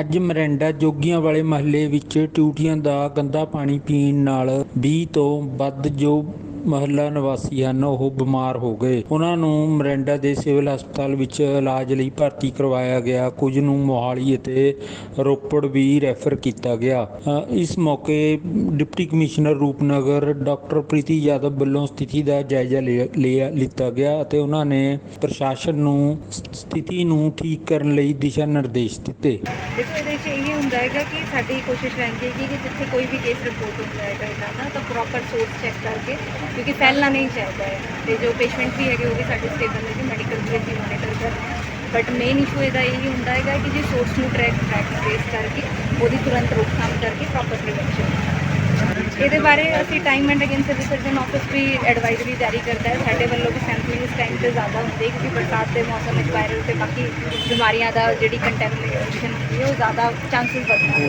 ਅੱਜ ਮਰਿੰਡਾ ਜੋਗੀਆਂ ਵਾਲੇ ਮਹੱਲੇ ਵਿੱਚ ਟੂਟੀਆਂ ਦਾ ਗੰਦਾ ਪਾਣੀ ਪੀਣ ਨਾਲ 20 ਤੋਂ ਵੱਧ ਜੋ ਮਹੱਲਾ ਨਿਵਾਸੀ ਹਨ, ਉਹ ਬਿਮਾਰ ਹੋ ਗਏ। ਉਹਨਾਂ ਨੂੰ ਮਰਿੰਡਾ ਦੇ ਸਿਵਲ ਹਸਪਤਾਲ ਵਿੱਚ ਇਲਾਜ ਲਈ ਭਰਤੀ ਕਰਵਾਇਆ ਗਿਆ। ਕੁਝ ਨੂੰ ਮੋਹਾਲੀ ਅਤੇ ਰੋਪੜ ਵੀ ਰੈਫਰ ਕੀਤਾ ਗਿਆ। ਇਸ ਮੌਕੇ deputy commissioner Rupnagar doctor Preeti Yadav ਵੱਲੋਂ ਸਥਿਤੀ ਦਾ ਜਾਇਜ਼ਾ ਲਿਆ, ਲਿਆ- ਲਿੱਤਾ ਗਿਆ ਅਤੇ ਉਹਨਾਂ ਨੇ ਪ੍ਰਸ਼ਾਸਨ ਨੂੰ ਸਥਿਤੀ ਨੂੰ ਠੀਕ ਕਰਨ ਲਈ ਦਿਸ਼ਾ ਨਿਰਦੇਸ਼ ਦਿੱਤੇ। ਦੇਖੋ, ਇਹਦੇ ਵਿੱਚ ਇਹ ਹੁੰਦਾ ਹੈਗਾ ਕਿ ਸਾਡੀ ਕੋਸ਼ਿਸ਼ ਰਹਿੰਦੀ ਹੈ ਕਿ ਜਿੱਥੇ ਕੋਈ ਵੀ ਕੇਸ ਰਿਪੋਰਟ ਹੁੰਦਾ ਹੈਗਾ ਇਹਨਾਂ ਦਾ ਤਾਂ ਪ੍ਰੋਪਰ ਸੋਰਸ ਚੈੱਕ ਕਰਕੇ ਕਿਉਂਕਿ ਫੈਲਣਾ ਨਹੀਂ ਚਾਹੀਦਾ ਹੈ। ਤੇ ਜੋ ਪੇਸ਼ੈਂਟ ਵੀ ਹੈਗੇ, ਉਹ ਵੀ ਸਾਡੇ ਸਟੇਬਲ ਨੇ ਜੀ ਮੈਡੀਕਲ ਵੀ ਅਸੀਂ ਮੋਨੀਟਰ ਕਰ ਬਟ ਮੇਨ ਇਸ਼ੂ ਇਹਦਾ ਇਹ ਹੁੰਦਾ ਹੈਗਾ ਕਿ ਜੇ ਸੋਰਸ ਨੂੰ ਟਰੈਕ ਟਰੈਕ ਟ੍ਰੇਸ ਕਰਕੇ, ਉਹਦੀ ਤੁਰੰਤ ਰੋਕਥਾਮ ਕਰਕੇ ਪ੍ਰੋਪਰ ਪ੍ਰੀਵੈਂਸ਼ਨ ਇਹਦੇ ਬਾਰੇ ਅਸੀਂ time and again civil surgeon office we advisory ਜਾਰੀ ਕਰਦਾ ਹੈ। ਸਾਡੇ ਵੱਲੋਂ ਵੀ ਸੈਂਪਲਿੰਗ ਇਸ ਟਾਈਮ ਤੇ ਜ਼ਿਆਦਾ ਹੁੰਦੀ ਹੈ ਕਿਉਂਕਿ ਬਰਸਾਤ ਦੇ ਮੌਸਮ ਵਿੱਚ ਵਾਇਰਲ ਤੇ ਬਾਕੀ ਬਿਮਾਰੀਆਂ ਦਾ ਜਿਹੜੀ ਕੰਟੈਮੀਨੇਸ਼ਨ ਹੁੰਦੀ ਹੈ ਉਹ ਜ਼ਿਆਦਾ ਚਾਂਸਸ ਵੱਧਦੇ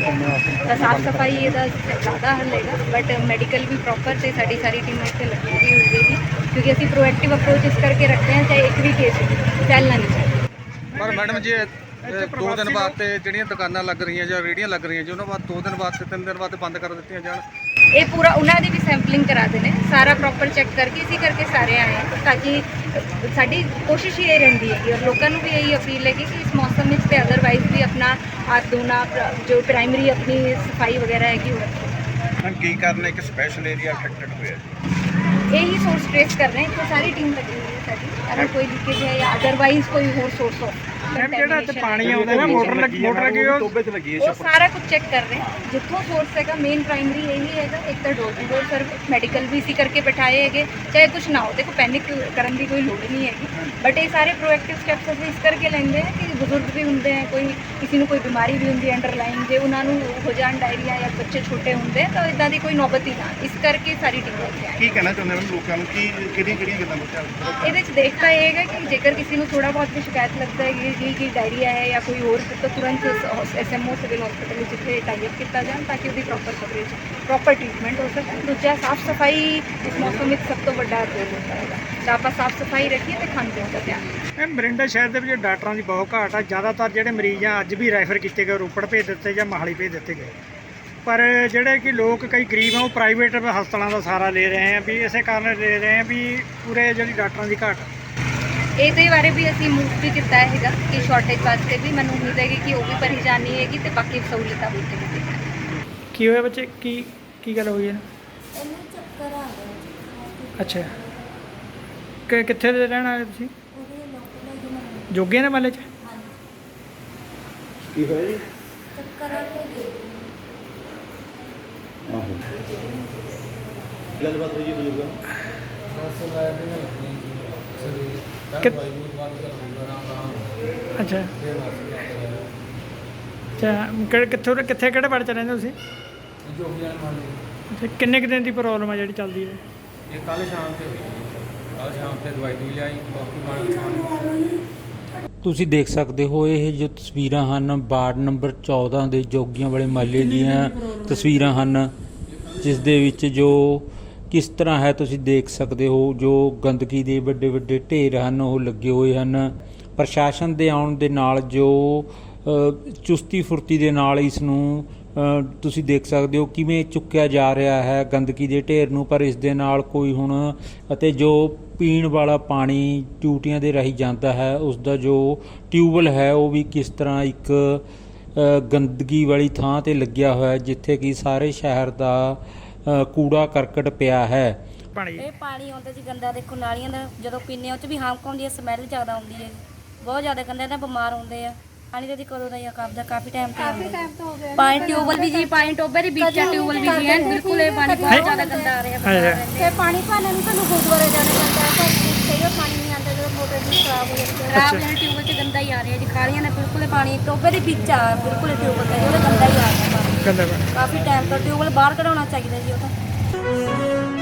ਤਾਂ ਸਾਫ਼ ਸਫ਼ਾਈ ਇਹਦਾ ਜ਼ਿਆਦਾ ਹੱਲ ਹੈਗਾ ਬਟ ਮੈਡੀਕਲ ਵੀ ਪ੍ਰੋਪਰ ਤੇ ਸਾਡੀ ਸਾਰੀ ਟੀਮ ਇੱਥੇ ਲੱਗੀ ਹੋਈ ਹੋਵੇਗੀ ਕਿਉਂਕਿ ਅਸੀਂ ਪ੍ਰੋਐਕਟਿਵ ਅਪਰੋਚ ਇਸ ਕਰਕੇ ਰੱਖਦੇ ਹਾਂ ਚਾਹੇ ਇੱਕ ਵੀ ਕੇਸ ਫੈਲਣਾ ਨਹੀਂ ਚਾਹੀਦਾ ਪਰ ਮੈਡਮ ਜੀ ਦੋ ਦਿਨ ਬਾਅਦ ਤੇ ਜਿਹੜੀਆਂ ਦੁਕਾਨਾਂ ਲੱਗ ਰਹੀਆਂ ਜਾਂ ਰੇਹੜੀਆਂ ਲੱਗ ਰਹੀਆਂ ਜੀ ਉਹਨਾਂ ਬਾਅਦ ਦੋ ਦਿਨ ਬਾਅਦ ਤੇ ਤਿੰਨ ਦਿਨ ਬਾਅਦ ਤੇ ਬੰਦ ਕਰ ਦਿੱਤੀਆਂ ਜਾਣ। ਇਹ ਪੂਰਾ ਉਹਨਾਂ ਦੀ ਵੀ ਸੈਂਪਲਿੰਗ ਕਰਾ ਦੇਣੇ ਸਾਰਾ ਪ੍ਰੋਪਰ ਚੈੱਕ ਕਰਕੇ ਇਸੇ ਕਰਕੇ ਸਾਰੇ ਆਏ ਹਾਂ ਤਾਂ ਕਿ ਸਾਡੀ ਕੋਸ਼ਿਸ਼ ਇਹ ਰਹਿੰਦੀ ਹੈ ਕਿ ਔਰ ਲੋਕਾਂ ਨੂੰ ਵੀ ਇਹੀ ਅਪੀਲ ਹੈ ਕਿ ਇਸ ਮੌਸਮ ਵਿੱਚ ਤੇ ਅਦਰਵਾਈਜ਼ ਵੀ ਆਪਣਾ ਹੱਥ ਧੋਣਾ ਜੋ ਪ੍ਰਾਇਮਰੀ ਆਪਣੀ ਸਫ਼ਾਈ ਵਗੈਰਾ ਹੈਗੀ ਉਹ ਰੱਖੋ। ਮੈਮ ਕੀ ਕਾਰਨ ਹੈ ਕਿ ਸਪੈਸ਼ਲ ਏਰੀਆ ਅਫੈਕਟਡ ਹੋਇਆ? ਇਹੀ ਸੋਰਸ ਟ੍ਰੇਸ ਕਰ ਰਹੇ ਹਾਂ ਇੱਥੇ ਸਾਰੀ ਟੀਮ ਲੱਗੀ ਹੋਈ ਹੈ। ਸਾਡੀ ਅਗਰ ਕੋਈ ਲੀਕੇਜ ਹੈ ਜਾਂ ਅਦਰਵਾਈਜ਼ ਕੋਈ ਹੋਰ ਸੋਰਸ ਹੋ ਮੈਮ ਜਿਹੜਾ ਇੱਥੇ ਪਾਣੀ ਆਉਂਦਾ ਹੈ? ਮੋਟਰ ਲੱਗੀ ਮੋਟਰ ਲੱਗੀ ਉਹ ਟੋਬੇ 'ਚ ਲੱਗੀ ਉਹ ਸਾਰਾ ਕੁਝ ਚੈੱਕ ਕਰ ਰਹੇ ਹਾਂ। ਜਿੱਥੋਂ ਸੋਰਸ ਹੈਗਾ ਮੇਨ ਪ੍ਰਾਇਮਰੀ ਇਹੀ ਹੈਗਾ। ਇੱਕ ਤਾਂ door to door service medical ਵੀ ਇਸੀ ਕਰਕੇ ਬਿਠਾਏ ਹੈਗੇ। ਚਾਹੇ ਕੁਝ ਨਾ ਹੋ ਦੇਖੋ ਪੈਨਿਕ ਕਰਨ ਦੀ ਕੋਈ ਲੋੜ ਨਹੀਂ ਹੈਗੀ। ਬਟ ਇਹ ਸਾਰੇ ਪ੍ਰੋਐਕਟਿਵ ਸਟੈਪਸ ਅਸੀਂ ਇਸ ਕਰਕੇ ਲੈਂਦੇ ਹਾਂ ਕਿ ਬਜ਼ੁਰਗ ਵੀ ਹੁੰਦੇ ਆ ਕੋਈ ਕਿਸੇ ਨੂੰ ਕੋਈ ਬਿਮਾਰੀ ਵੀ ਹੁੰਦੀ ਹੈ ਅੰਡਰਲਾਈਨ ਜੇ ਉਹਨਾਂ ਨੂੰ ਹੋ ਜਾਣ ਡਾਇਰੀਆ ਜਾਂ ਬੱਚੇ ਛੋਟੇ ਹੁੰਦੇ ਤਾਂ ਇਦਾਂ ਦੀ ਕੋਈ ਨੌਬਤ ਹੀ ਨਾ ਇਸ ਕਰਕੇ ਸਾਰੀ ਟੀਮ ਇੱਥੇ ਆਈ। ਕੀ ਕਹਿਣਾ ਚਾਹੁੰਦੇ ਮੈਮ ਲੋਕਾਂ ਨੂੰ? ਕੀ ਕਿਹੜੀ ਕਿਹੜੀਆਂ ਗੱਲਾਂ ਨੂੰ ਧਿਆਨ ਇਹਦੇ ਚ ਦੇਖਤਾ ਇਹ ਹੈਗਾ ਕਿ ਜੇਕਰ ਕਿਸੇ ਨੂੰ ਥੋੜਾ ਬਹੁਤ ਵੀ ਸ਼ਿਕਾਇਤ ਲੱਗਦਾ ਹੈ ਕਿ ਜੀ, ਕੀ ਡਾਇਰੀਆ ਹੈ ਜਾਂ ਕੋਈ ਹੋਰ ਤਾਂ ਤੁਰੰਤ ਐਸਐਮਓ ਸਿਵਲ ਹਸਪੀਟਲ ਵਿੱਚ ਇੱਥੇ ਟਾਈਪ ਕੀਤਾ ਜਾਣ ਤਾਂ ਕਿ ਉਹਦੀ ਪ੍ਰੋਪਰ ਕਵਰੇਜ ਪ੍ਰੋਪਰ ਟ੍ਰੀਟਮੈਂਟ ਹੋ ਸਕਣ ਦੂਜਾ, ਸਾਫ਼ ਸਫ਼ਾਈ ਇਸ ਮੌਸਮ ਵਿੱਚ ਸਭ ਤੋਂ ਵੱਡਾ ਰੋਲ ਹੁੰਦਾ ਹੈਗਾ। ਤਾਂ ਆਪਾਂ ਸਾਫ਼ ਸਫ਼ਾਈ ਰੱਖੀਏ ਤੇ ਖਾਣ ਪੀਣ ਦਾ ਧਿਆਨ ਇਹ ਬਰਿੰਡਾ ਸ਼ਹਿਰ ਦੇ ਵਿੱਚ ਡਾਕਟਰਾਂ ਦੀ ਬਹੁਤ ਘਾਟ ਆ। ਜ਼ਿਆਦਾਤਰ ਜਿਹੜੇ ਮਰੀਜ਼ ਆ ਅੱਜ ਵੀ ਰੈਫਰ ਕੀਤੇ ਗਏ, ਰੋਪੜ ਭੇਜ ਦਿੱਤੇ ਜਾਂ ਮਹਾਲੀ ਭੇਜ ਦਿੱਤੇ ਗਏ। ਪਰ ਜਿਹੜੇ ਕਿ ਲੋਕ ਕਈ ਗਰੀਬ ਆ ਉਹ ਪ੍ਰਾਈਵੇਟ ਹਸਪਤਾਲਾਂ ਦਾ ਸਹਾਰਾ ਲੈ ਰਹੇ ਆ ਵੀ ਇਸੇ ਕਾਰਨ ਲੈ ਰਹੇ ਆ ਵੀ ਪੂਰੇ ਜਿਹੜੀ ਡਾਕਟਰਾਂ ਦੀ ਘਾਟ ਆ। ਇਹਦੇ ਬਾਰੇ ਵੀ ਅਸੀਂ ਮੂਵ ਵੀ ਕੀਤਾ ਹੈਗਾ ਕਿ ਸ਼ਾਰਟੇਜ ਵਾਸਤੇ ਵੀ। ਮੈਨੂੰ ਉਮੀਦ ਹੈਗੀ ਕਿ ਉਹ ਵੀ ਪਰੇਸ਼ਾਨੀ ਹੈਗੀ ਤੇ ਬਾਕੀ ਸਹੂਲਤਾਂ ਵੀ ਦਿੱਤੀਆਂ ਕੀ ਹੋਇਆ ਬੱਚੇ? ਕੀ ਕੀ ਗੱਲ ਹੋਈ ਹੈ? ਇਹਨੂੰ ਚੱਕਰ ਆ ਗਿਆ ਅੱਛਾ। ਕਿ ਕਿੱਥੇ ਦੇ ਰਹਿਣ ਆਏ ਤੁਸੀਂ? ਉਹਦੇ ਹੀ ਨਾ ਮਹੱਲੇ 'ਚ? ਕੀ ਹੋਇਆ ਜੀ? ਚੱਕਰ ਆ ਕੇ ਗਏ। ਆਹੋ। ਗੱਲਬਾਤ ਹੋਈ ਜੀ ਬਜ਼ੁਰਗਾਂ? ਕਿ- ਅੱਛਾ। ਅੱਛਾ ਕਿ- ਕਿੱਥੋਂ ਕਿੱਥੇ ਕਿਹੜੇ ਪਿੰਡ ਚ ਰਹਿੰਦੇ ਤੁਸੀਂ? ਅੱਛਾ ਕਿੰਨੇ ਕੁ ਦਿਨ ਦੀ ਪ੍ਰੋਬਲਮ ਆ ਜਿਹੜੀ ਚੱਲਦੀ ਹੈ? ਇਹ ਕੱਲ ਸ਼ਾਮ ਤੇ ਹੋਈ ਕੱਲ ਸ਼ਾਮ ਤੇ ਦਵਾਈ ਦੂਈ ਲਿਆਈ ਬਾਕੀ ਪਾਣੀ ਖਾਣ ਤੁਸੀਂ ਦੇਖ ਸਕਦੇ ਹੋ, ਇਹ ਜੋ ਤਸਵੀਰਾਂ ਹਨ, ਵਾਰਡ ਨੰਬਰ 14 ਦੇ ਜੋਗੀਆਂ ਵਾਲੇ ਮਹੱਲੇ ਦੀਆਂ ਤਸਵੀਰਾਂ ਹਨ, ਜਿਸ ਦੇ ਵਿੱਚ ਜੋ ਕਿਸ ਤਰ੍ਹਾਂ ਹੈ ਤੁਸੀਂ ਦੇਖ ਸਕਦੇ ਹੋ, ਜੋ ਗੰਦਗੀ ਦੇ ਵੱਡੇ ਵੱਡੇ ਢੇਰ ਹਨ, ਉਹ ਲੱਗੇ ਹੋਏ ਹਨ। ਪ੍ਰਸ਼ਾਸਨ ਦੇ ਆਉਣ ਦੇ ਨਾਲ ਜੋ ਚੁਸਤੀ ਫੁਰਤੀ ਦੇ ਨਾਲ ਇਸ ਨੂੰ ਤੁਸੀਂ ਦੇਖ ਸਕਦੇ ਹੋ ਕਿਵੇਂ ਚੁੱਕਿਆ ਜਾ ਰਿਹਾ ਹੈ ਗੰਦਗੀ ਦੇ ਢੇਰ ਨੂੰ ਪਰ ਇਸ ਦੇ ਨਾਲ ਕੋਈ ਹੁਣ ਅਤੇ ਜੋ ਪੀਣ ਵਾਲਾ ਪਾਣੀ ਟੂਟੀਆਂ ਦੇ ਰਾਹੀਂ ਜਾਂਦਾ ਹੈ ਉਸ ਦਾ ਜੋ ਟਿਊਬਲ ਹੈ ਉਹ ਵੀ ਕਿਸ ਤਰ੍ਹਾਂ ਇੱਕ ਗੰਦਗੀ ਵਾਲੀ ਥਾਂ ਤੇ ਲੱਗਿਆ ਹੋਇਆ ਹੈ ਜਿੱਥੇ ਕਿ ਸਾਰੇ ਸ਼ਹਿਰ ਦਾ ਕੂੜਾ ਕਰਕਟ ਪਿਆ ਹੈ। ਪਾਣੀ। ਇਹ ਪਾਣੀ ਆਉਂਦਾ ਜੀ ਗੰਦਾ ਦੇਖੋ ਨਾਲੀਆਂ ਦਾ ਜਦੋਂ ਹਾਂ ਉਹ ਚ ਵੀ ਹਾਮਕ ਆਉਂਦੀ ਹੈ ਸਮੈਲ ਜ਼ਿਆਦਾ ਆਉਂਦੀ ਹੈ। ਬਹੁਤ ਜ਼ਿਆਦਾ ਗੰਦਾ ਇਹਦਾ ਬਿਮਾਰ ਹੁੰਦੇ ਆ। ਪਾਣੀ ਤਾਂ ਜੀ ਕਦੋਂ ਦਾ ਹੀ ਆ ਕਾਫੀ ਕਾਫੀ ਟਾਈਮ ਤੋਂ ਕਾਫੀ ਟਾਈਮ ਤੋਂ ਹੋ ਗਿਆ ਪਾਣੀ ਟਿਊਬਲ ਵੀ ਜੀ ਪਾਣੀ ਟੋਬੇ ਦੇ ਵਿੱਚ ਆ ਟਿਊਬਲ ਵੀ ਜੀ ਐਨ ਬਿਲਕੁਲ ਇਹ ਪਾਣੀ ਬਹੁਤ ਜ਼ਿਆਦਾ ਗੰਦਾ ਆ ਰਿਹਾ ਅੱਛਾ ਤੇ ਪਾਣੀ ਭਾਣੇ ਨੂੰ ਸਾਨੂੰ ਗੁਰਦੁਆਰੇ ਜਾਣਾ ਪੈਂਦਾ ਹੈ ਪਰ ਸਹੀ ਪਾਣੀ ਨਹੀਂ ਆਉਂਦਾ ਜਦੋਂ ਮੋਟਰ ਦੀ ਖਰਾਬ ਹੋ ਜਾਂਦੀ ਹੈ। ਖਰਾਬ ਜਾਨੀ ਟਿਊਬਲ ਚ ਗੰਦਾ ਹੀ ਆ ਰਿਹਾ ਜੀ ਖਾਲੀਆਂ ਨੇ ਬਿਲਕੁਲ ਇਹ ਪਾਣੀ ਟੋਬੇ ਦੇ ਵਿੱਚ ਆ ਬਿਲਕੁਲ ਟਿਊਬਲ ਦਾ ਜਿਹੜਾ ਗੰਦਾ ਹੀ ਆ ਰਿਹਾ ਪਾਣੀ। ਗੰਦਾ ਪਾਣੀ। ਕਾਫੀ ਟਾਈਮ ਤੋਂ ਟਿਊਬਲ ਬਾਹਰ ਕਢਾਉਣਾ ਚਾਹੀਦਾ ਜੀ ਉਹ ਤਾਂ।